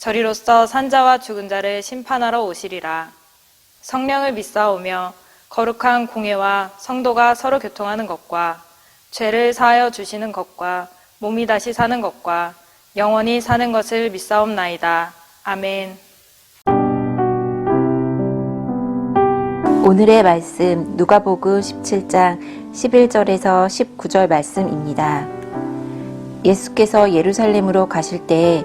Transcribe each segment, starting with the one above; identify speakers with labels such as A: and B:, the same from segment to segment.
A: 저리로서 산자와 죽은 자를 심판하러 오시리라. 성령을 믿사오며 거룩한 공예와 성도가 서로 교통하는 것과 죄를 사하여 주시는 것과 몸이 다시 사는 것과 영원히 사는 것을 믿사옵나이다. 아멘.
B: 오늘의 말씀 누가복음 17장 11절에서 19절 말씀입니다. 예수께서 예루살렘으로 가실 때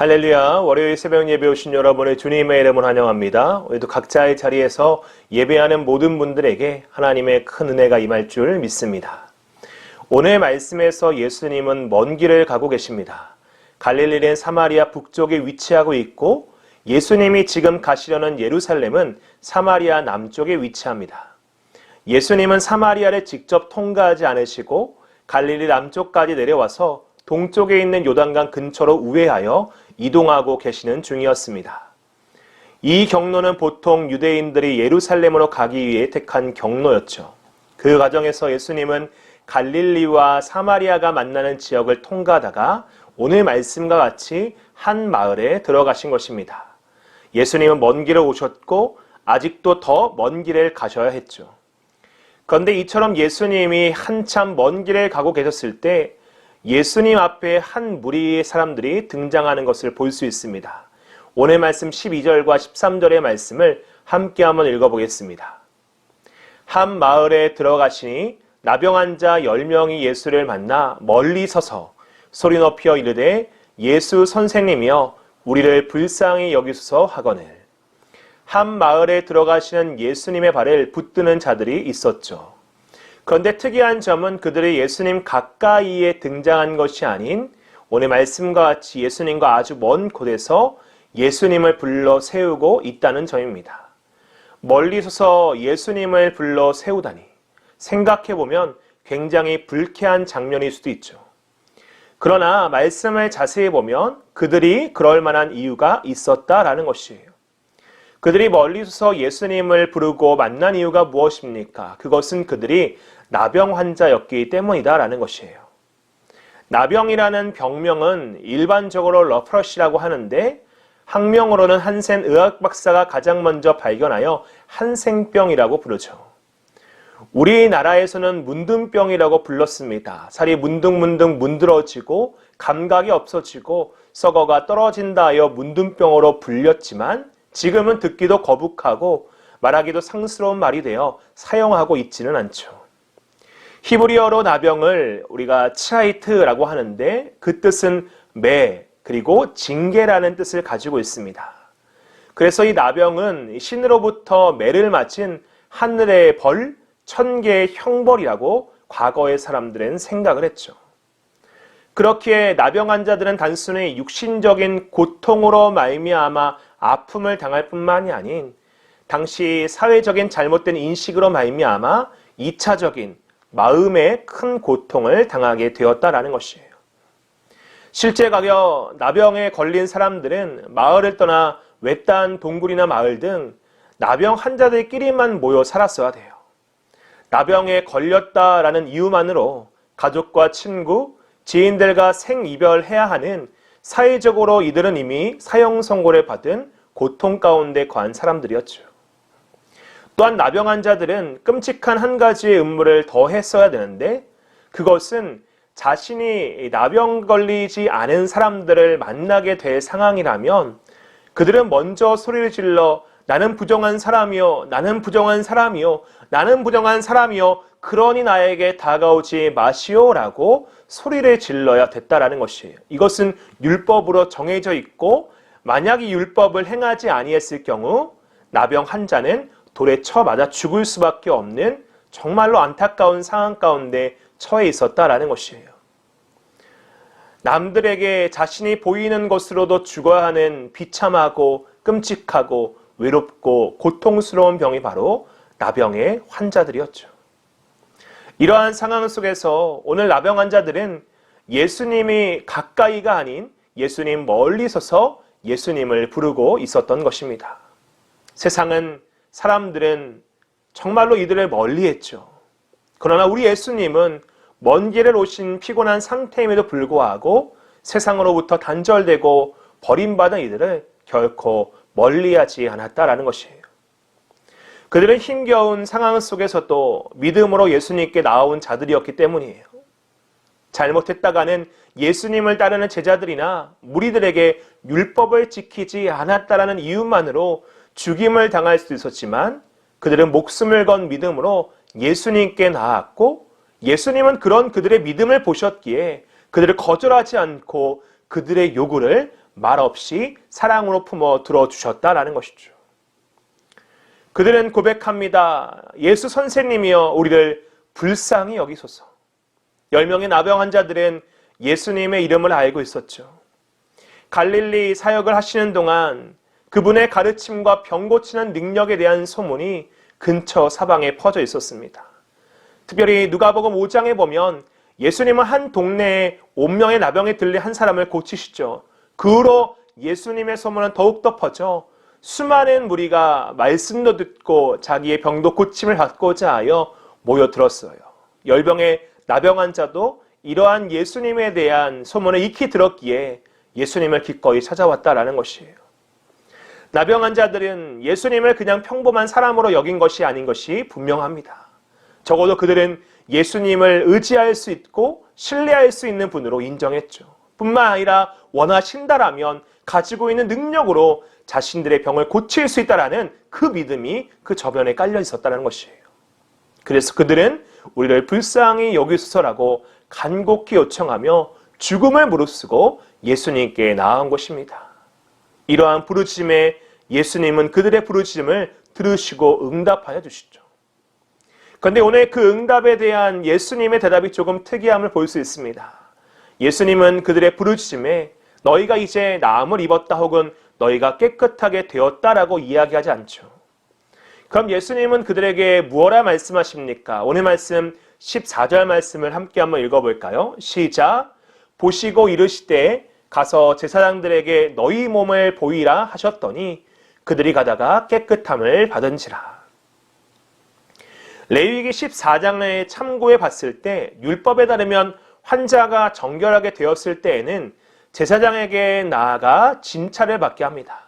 C: 할렐루야 월요일 새벽 예배 오신 여러분을 주님의 이름으로 환영합니다. 오늘도 각자의 자리에서 예배하는 모든 분들에게 하나님의 큰 은혜가 임할 줄 믿습니다. 오늘 말씀에서 예수님은 먼 길을 가고 계십니다. 갈릴리는 사마리아 북쪽에 위치하고 있고 예수님이 지금 가시려는 예루살렘은 사마리아 남쪽에 위치합니다. 예수님은 사마리아를 직접 통과하지 않으시고 갈릴리 남쪽까지 내려와서 동쪽에 있는 요단강 근처로 우회하여 이동하고 계시는 중이었습니다. 이 경로는 보통 유대인들이 예루살렘으로 가기 위해 택한 경로였죠. 그 과정에서 예수님은 갈릴리와 사마리아가 만나는 지역을 통과하다가 오늘 말씀과 같이 한 마을에 들어가신 것입니다. 예수님은 먼 길을 오셨고 아직도 더 먼 길을 가셔야 했죠. 그런데 이처럼 예수님이 한참 먼 길을 가고 계셨을 때 예수님 앞에 한 무리의 사람들이 등장하는 것을 볼 수 있습니다. 오늘 말씀 12절과 13절의 말씀을 함께 한번 읽어보겠습니다. 한 마을에 들어가시니 나병 환자 10명이 예수를 만나 멀리 서서 소리 높여 이르되 예수 선생님이여 우리를 불쌍히 여기소서 하거늘 한 마을에 들어가시는 예수님의 발을 붙드는 자들이 있었죠. 그런데 특이한 점은 그들이 예수님 가까이에 등장한 것이 아닌 오늘 말씀과 같이 예수님과 아주 먼 곳에서 예수님을 불러 세우고 있다는 점입니다. 멀리 서서 예수님을 불러 세우다니 생각해보면 굉장히 불쾌한 장면일 수도 있죠. 그러나 말씀을 자세히 보면 그들이 그럴 만한 이유가 있었다라는 것이에요. 그들이 멀리 서서 예수님을 부르고 만난 이유가 무엇입니까? 그것은 그들이 나병 환자였기 때문이다라는 것이에요. 나병이라는 병명은 일반적으로 러프러시라고 하는데 학명으로는 한센 의학 박사가 가장 먼저 발견하여 한생병이라고 부르죠. 우리나라에서는 문둥병이라고 불렀습니다. 살이 문둥문둥 문드러지고 감각이 없어지고 썩어가 떨어진다 하여 문둥병으로 불렸지만 지금은 듣기도 거북하고 말하기도 상스러운 말이 되어 사용하고 있지는 않죠. 히브리어로 나병을 우리가 치아이트라고 하는데 그 뜻은 매 그리고 징계라는 뜻을 가지고 있습니다. 그래서 이 나병은 신으로부터 매를 맞힌 하늘의 벌, 천 개의 형벌이라고 과거의 사람들은 생각을 했죠. 그렇기에 나병 환자들은 단순히 육신적인 고통으로 말미암아 아픔을 당할 뿐만이 아닌 당시 사회적인 잘못된 인식으로 말미암아 2차적인 마음의 큰 고통을 당하게 되었다라는 것이에요. 실제 가격 나병에 걸린 사람들은 마을을 떠나 외딴 동굴이나 마을 등 나병 환자들끼리만 모여 살았어야 돼요. 나병에 걸렸다라는 이유만으로 가족과 친구, 지인들과 생이별해야 하는 사회적으로 이들은 이미 사형 선고를 받은 고통 가운데 거한 사람들이었죠. 또한 나병 환자들은 끔찍한 한 가지의 음모를 더 했어야 되는데 그것은 자신이 나병 걸리지 않은 사람들을 만나게 될 상황이라면 그들은 먼저 소리를 질러 나는 부정한 사람이요 나는 부정한 사람이요 나는 부정한 사람이요 그러니 나에게 다가오지 마시오라고 소리를 질러야 됐다라는 것이에요. 이것은 율법으로 정해져 있고 만약 이 율법을 행하지 아니했을 경우 나병 환자는 돌에 쳐 맞아 죽을 수밖에 없는 정말로 안타까운 상황 가운데 처해 있었다라는 것이에요. 남들에게 자신이 보이는 것으로도 죽어야 하는 비참하고 끔찍하고 외롭고 고통스러운 병이 바로 나병의 환자들이었죠. 이러한 상황 속에서 오늘 나병 환자들은 예수님이 가까이가 아닌 예수님 멀리 서서 예수님을 부르고 있었던 것입니다. 세상은 사람들은 정말로 이들을 멀리 했죠. 그러나 우리 예수님은 먼 길을 오신 피곤한 상태임에도 불구하고 세상으로부터 단절되고 버림받은 이들을 결코 멀리하지 않았다라는 것이에요. 그들은 힘겨운 상황 속에서도 믿음으로 예수님께 나온 자들이었기 때문이에요. 잘못했다가는 예수님을 따르는 제자들이나 무리들에게 율법을 지키지 않았다라는 이유만으로 죽임을 당할 수 있었지만 그들은 목숨을 건 믿음으로 예수님께 나았고 예수님은 그런 그들의 믿음을 보셨기에 그들을 거절하지 않고 그들의 요구를 말없이 사랑으로 품어 들어주셨다라는 것이죠. 그들은 고백합니다. 예수 선생님이여 우리를 불쌍히 여기소서. 열 명의 나병 환자들은 예수님의 이름을 알고 있었죠. 갈릴리 사역을 하시는 동안 그분의 가르침과 병 고치는 능력에 대한 소문이 근처 사방에 퍼져 있었습니다. 특별히 누가복음 5장에 보면 예수님은 한 동네에 온명의 나병에 들린 한 사람을 고치시죠. 그 후로 예수님의 소문은 더욱더 퍼져 수많은 무리가 말씀도 듣고 자기의 병도 고침을 받고자 하여 모여들었어요. 열병의 나병 환자도 이러한 예수님에 대한 소문을 익히 들었기에 예수님을 기꺼이 찾아왔다라는 것이에요. 나병 환자들은 예수님을 그냥 평범한 사람으로 여긴 것이 아닌 것이 분명합니다. 적어도 그들은 예수님을 의지할 수 있고 신뢰할 수 있는 분으로 인정했죠. 뿐만 아니라 원하신다라면 가지고 있는 능력으로 자신들의 병을 고칠 수 있다라는 그 믿음이 그 저변에 깔려 있었다는 것이에요. 그래서 그들은 우리를 불쌍히 여기소서라고 간곡히 요청하며 죽음을 무릅쓰고 예수님께 나아온 것입니다. 이러한 부르짖음에 예수님은 그들의 부르짖음을 들으시고 응답하여 주시죠. 그런데 오늘 그 응답에 대한 예수님의 대답이 조금 특이함을 볼 수 있습니다. 예수님은 그들의 부르짖음에 너희가 이제 나음을 입었다 혹은 너희가 깨끗하게 되었다라고 이야기하지 않죠. 그럼 예수님은 그들에게 무엇라 말씀하십니까? 오늘 말씀 14절 말씀을 함께 한번 읽어볼까요? 시작. 보시고 이르시되 가서 제사장들에게 너희 몸을 보이라 하셨더니 그들이 가다가 깨끗함을 받은지라. 레위기 14장을 참고해 봤을 때 율법에 따르면 환자가 정결하게 되었을 때에는 제사장에게 나아가 진찰을 받게 합니다.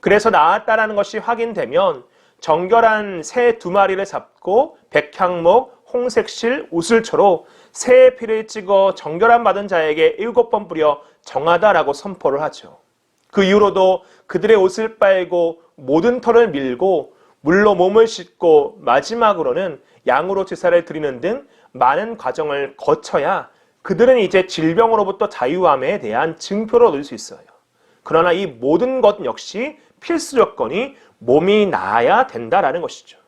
C: 그래서 나았다라는 것이 확인되면 정결한 새 두 마리를 잡고 백향목, 홍색실, 우슬초로 새의 피를 찍어 정결함 받은 자에게 일곱 번 뿌려 정하다라고 선포를 하죠. 그 이후로도 그들의 옷을 빨고 모든 털을 밀고 물로 몸을 씻고 마지막으로는 양으로 제사를 드리는 등 많은 과정을 거쳐야 그들은 이제 질병으로부터 자유함에 대한 증표를 얻을 수 있어요. 그러나 이 모든 것 역시 필수 조건이 몸이 나아야 된다라는 것이죠.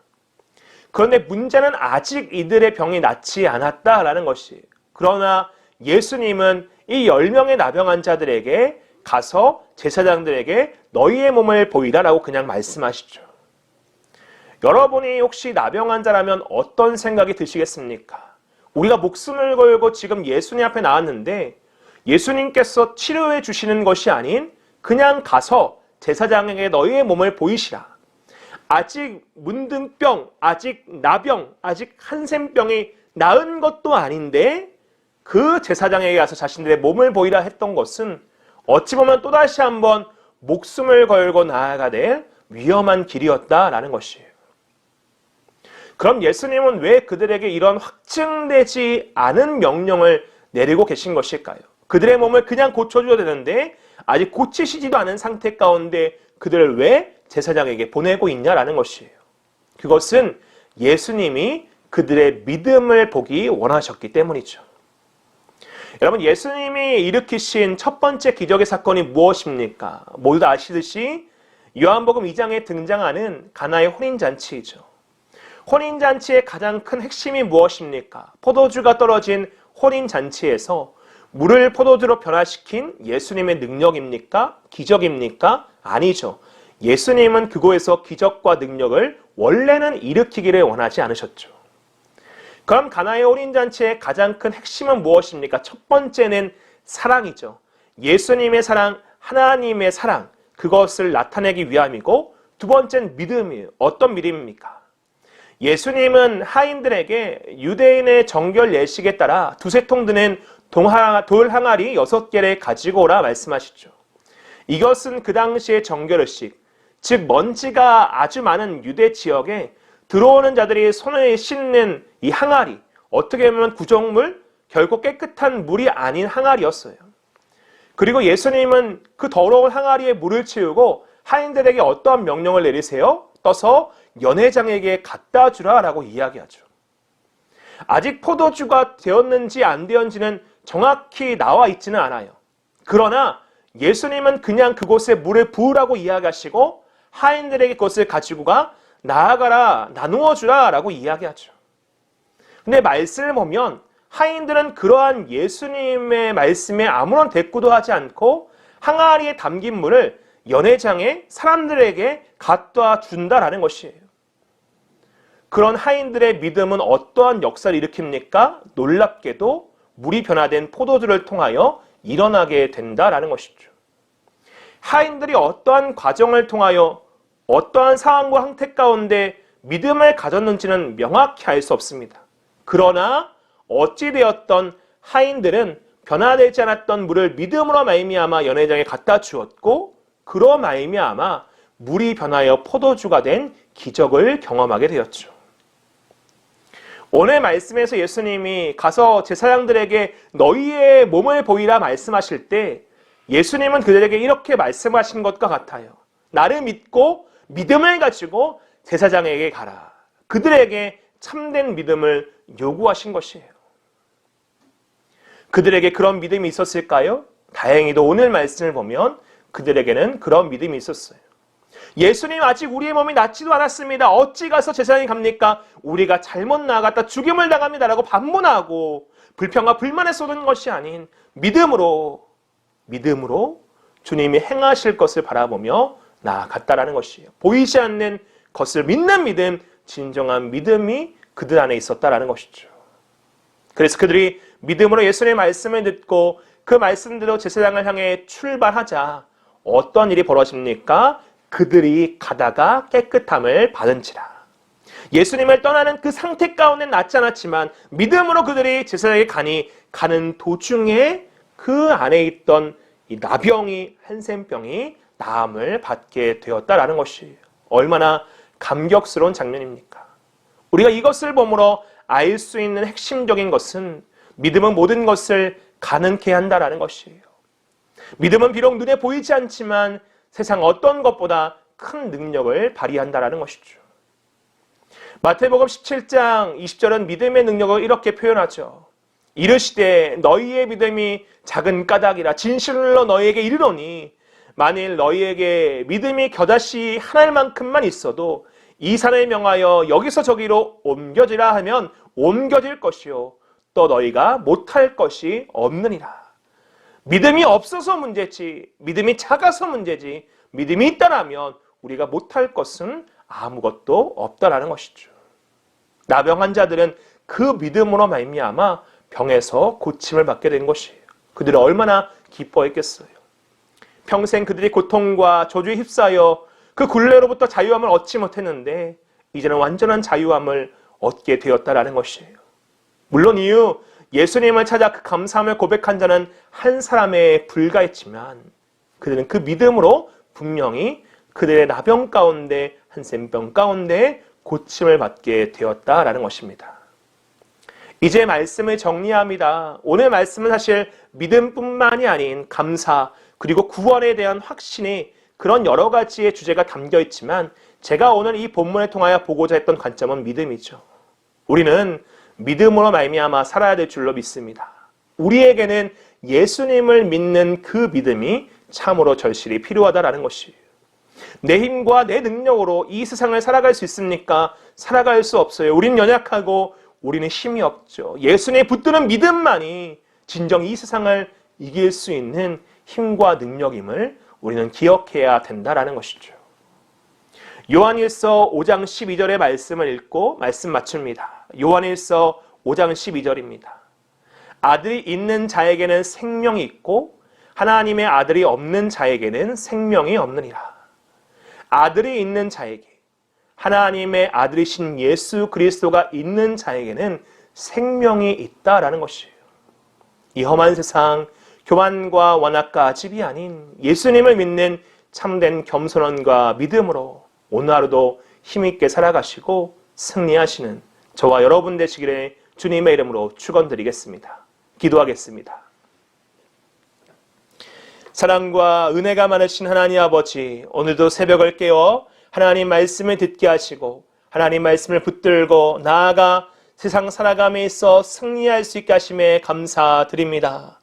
C: 그런데 문제는 아직 이들의 병이 낫지 않았다라는 것이에요. 그러나 예수님은 이 10명의 나병 환자들에게 가서 제사장들에게 너희의 몸을 보이라라고 그냥 말씀하시죠. 여러분이 혹시 나병 환자라면 어떤 생각이 드시겠습니까? 우리가 목숨을 걸고 지금 예수님 앞에 나왔는데 예수님께서 치료해 주시는 것이 아닌 그냥 가서 제사장에게 너희의 몸을 보이시라. 아직 문둥병, 아직 나병, 아직 한센병이 나은 것도 아닌데 그 제사장에게 가서 자신들의 몸을 보이라 했던 것은 어찌 보면 또다시 한번 목숨을 걸고 나아가 될 위험한 길이었다라는 것이에요. 그럼 예수님은 왜 그들에게 이런 확증되지 않은 명령을 내리고 계신 것일까요? 그들의 몸을 그냥 고쳐줘야 되는데 아직 고치시지도 않은 상태 가운데 그들을 왜 제사장에게 보내고 있냐라는 것이에요. 그것은 예수님이 그들의 믿음을 보기 원하셨기 때문이죠. 여러분, 예수님이 일으키신 첫 번째 기적의 사건이 무엇입니까? 모두 다 아시듯이 요한복음 2장에 등장하는 가나의 혼인잔치이죠. 혼인잔치의 가장 큰 핵심이 무엇입니까? 포도주가 떨어진 혼인잔치에서 물을 포도주로 변화시킨 예수님의 능력입니까? 기적입니까? 아니죠. 예수님은 그곳에서 기적과 능력을 원래는 일으키기를 원하지 않으셨죠. 그럼 가나의 혼인잔치의 가장 큰 핵심은 무엇입니까? 첫 번째는 사랑이죠. 예수님의 사랑, 하나님의 사랑, 그것을 나타내기 위함이고 두 번째는 믿음이에요. 어떤 믿음입니까? 예수님은 하인들에게 유대인의 정결 예식에 따라 두세 통 드는 동하, 돌 항아리 여섯 개를 가지고 오라 말씀하시죠. 이것은 그 당시의 정결의식, 즉 먼지가 아주 많은 유대 지역에 들어오는 자들이 손을 씻는 이 항아리, 어떻게 보면 구정물, 결코 깨끗한 물이 아닌 항아리였어요. 그리고 예수님은 그 더러운 항아리에 물을 채우고 하인들에게 어떠한 명령을 내리세요? 떠서 연회장에게 갖다 주라 라고 이야기하죠. 아직 포도주가 되었는지 안 되었는지는 정확히 나와 있지는 않아요. 그러나 예수님은 그냥 그곳에 물을 부으라고 이야기하시고 하인들에게 그것을 가지고 가 나아가라 나누어 주라 라고 이야기하죠. 근데 말씀을 보면 하인들은 그러한 예수님의 말씀에 아무런 대꾸도 하지 않고 항아리에 담긴 물을 연회장에 사람들에게 갖다 준다라는 것이에요. 그런 하인들의 믿음은 어떠한 역사를 일으킵니까? 놀랍게도 물이 변화된 포도주를 통하여 일어나게 된다라는 것이죠. 하인들이 어떠한 과정을 통하여 어떠한 상황과 형태 가운데 믿음을 가졌는지는 명확히 알 수 없습니다. 그러나 어찌되었던 하인들은 변화되지 않았던 물을 믿음으로 말미암아 연회장에 갖다 주었고 그로 말미암아 물이 변하여 포도주가 된 기적을 경험하게 되었죠. 오늘 말씀에서 예수님이 가서 제사장들에게 너희의 몸을 보이라 말씀하실 때 예수님은 그들에게 이렇게 말씀하신 것과 같아요. 나를 믿고 믿음을 가지고 제사장에게 가라. 그들에게 참된 믿음을 요구하신 것이에요. 그들에게 그런 믿음이 있었을까요? 다행히도 오늘 말씀을 보면 그들에게는 그런 믿음이 있었어요. 예수님 아직 우리의 몸이 낫지도 않았습니다. 어찌 가서 제사장이 갑니까? 우리가 잘못 나아갔다 죽임을 당합니다라고 반문하고 불평과 불만에 쏟은 것이 아닌 믿음으로 믿음으로 주님이 행하실 것을 바라보며 나아갔다라는 것이에요. 보이지 않는 것을 믿는 믿음, 진정한 믿음이 그들 안에 있었다라는 것이죠. 그래서 그들이 믿음으로 예수님의 말씀을 듣고 그 말씀대로 제사장을 향해 출발하자 어떤 일이 벌어집니까? 그들이 가다가 깨끗함을 받은지라. 예수님을 떠나는 그 상태 가운데 낫지 않았지만 믿음으로 그들이 제사장에 가니 가는 도중에 그 안에 있던 이 나병이 한센병이 나음을 받게 되었다라는 것이 얼마나 감격스러운 장면입니까? 우리가 이것을 보므로 알 수 있는 핵심적인 것은 믿음은 모든 것을 가능케 한다라는 것이에요. 믿음은 비록 눈에 보이지 않지만 세상 어떤 것보다 큰 능력을 발휘한다라는 것이죠. 마태복음 17장 20절은 믿음의 능력을 이렇게 표현하죠. 이르시되 너희의 믿음이 작은 까닭이라 진실로 너희에게 이르노니 만일 너희에게 믿음이 겨자씨 하나만큼만 있어도 이 산을 명하여 여기서 저기로 옮겨지라 하면 옮겨질 것이요 또 너희가 못할 것이 없느니라. 믿음이 없어서 문제지, 믿음이 작아서 문제지, 믿음이 있다라면 우리가 못할 것은 아무것도 없다라는 것이죠. 나병 환자들은 그 믿음으로 말미암아 병에서 고침을 받게 된 것이에요. 그들은 얼마나 기뻐했겠어요. 평생 그들이 고통과 저주에 휩싸여 그 굴레로부터 자유함을 얻지 못했는데 이제는 완전한 자유함을 얻게 되었다라는 것이에요. 물론 이후 예수님을 찾아 그 감사함을 고백한 자는 한 사람에 불과했지만 그들은 그 믿음으로 분명히 그들의 나병 가운데 한 샘병 가운데 고침을 받게 되었다라는 것입니다. 이제 말씀을 정리합니다. 오늘 말씀은 사실 믿음뿐만이 아닌 감사 그리고 구원에 대한 확신이 그런 여러 가지의 주제가 담겨 있지만 제가 오늘 이 본문을 통하여 보고자 했던 관점은 믿음이죠. 우리는 믿음으로 말미암아 살아야 될 줄로 믿습니다. 우리에게는 예수님을 믿는 그 믿음이 참으로 절실히 필요하다라는 것이에요. 내 힘과 내 능력으로 이 세상을 살아갈 수 있습니까? 살아갈 수 없어요. 우리는 연약하고 우리는 힘이 없죠. 예수님의 붙드는 믿음만이 진정 이 세상을 이길 수 있는 힘과 능력임을 우리는 기억해야 된다라는 것이죠. 요한일서 5장 12절의 말씀을 읽고 말씀 맞춥니다. 요한일서 5장 12절입니다. 아들이 있는 자에게는 생명이 있고 하나님의 아들이 없는 자에게는 생명이 없느니라. 아들이 있는 자에게 하나님의 아들이신 예수 그리스도가 있는 자에게는 생명이 있다라는 것이에요. 이 험한 세상 교만과 완악과 아집이 아닌 예수님을 믿는 참된 겸손함과 믿음으로 오늘 하루도 힘있게 살아가시고 승리하시는 저와 여러분 되시기를 주님의 이름으로 축원드리겠습니다. 기도하겠습니다. 사랑과 은혜가 많으신 하나님 아버지, 오늘도 새벽을 깨워 하나님 말씀을 듣게 하시고 하나님 말씀을 붙들고 나아가 세상 살아감에 있어 승리할 수 있게 하심에 감사드립니다.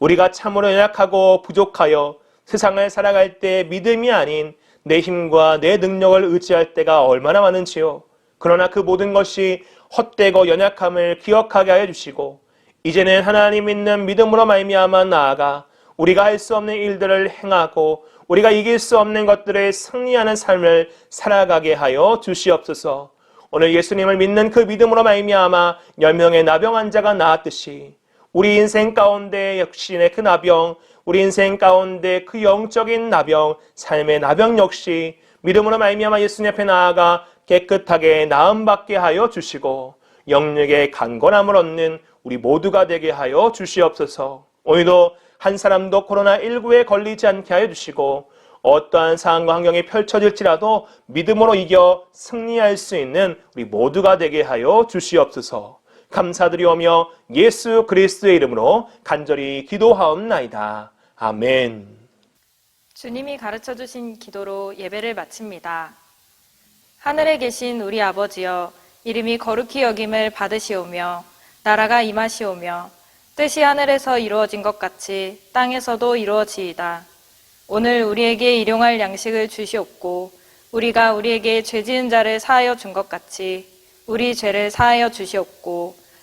C: 우리가 참으로 연약하고 부족하여 세상을 살아갈 때 믿음이 아닌 내 힘과 내 능력을 의지할 때가 얼마나 많은지요. 그러나 그 모든 것이 헛되고 연약함을 기억하게 하여 주시고 이제는 하나님 믿는 믿음으로 말미암아 나아가 우리가 할 수 없는 일들을 행하고 우리가 이길 수 없는 것들을 승리하는 삶을 살아가게 하여 주시옵소서. 오늘 예수님을 믿는 그 믿음으로 말미암아 열 명의 나병 환자가 나았듯이 우리 인생 가운데 역신의 그 나병, 우리 인생 가운데 그 영적인 나병, 삶의 나병 역시 믿음으로 말미암아 예수님 앞에 나아가 깨끗하게 나음 받게 하여 주시고 영역의 강건함을 얻는 우리 모두가 되게 하여 주시옵소서. 오늘도 한 사람도 코로나19에 걸리지 않게 하여 주시고 어떠한 상황과 환경이 펼쳐질지라도 믿음으로 이겨 승리할 수 있는 우리 모두가 되게 하여 주시옵소서. 감사드리오며 예수 그리스도의 이름으로 간절히 기도하옵나이다. 아멘.
A: 주님이 가르쳐 주신 기도로 예배를 마칩니다. 하늘에 계신 우리 아버지여 이름이 거룩히 여김을 받으시오며 나라가 임하시오며 뜻이 하늘에서 이루어진 것 같이 땅에서도 이루어지이다. 오늘 우리에게 일용할 양식을 주시옵고 우리가 우리에게 죄 지은 자를 사하여 준 것 같이 우리 죄를 사하여 주시옵고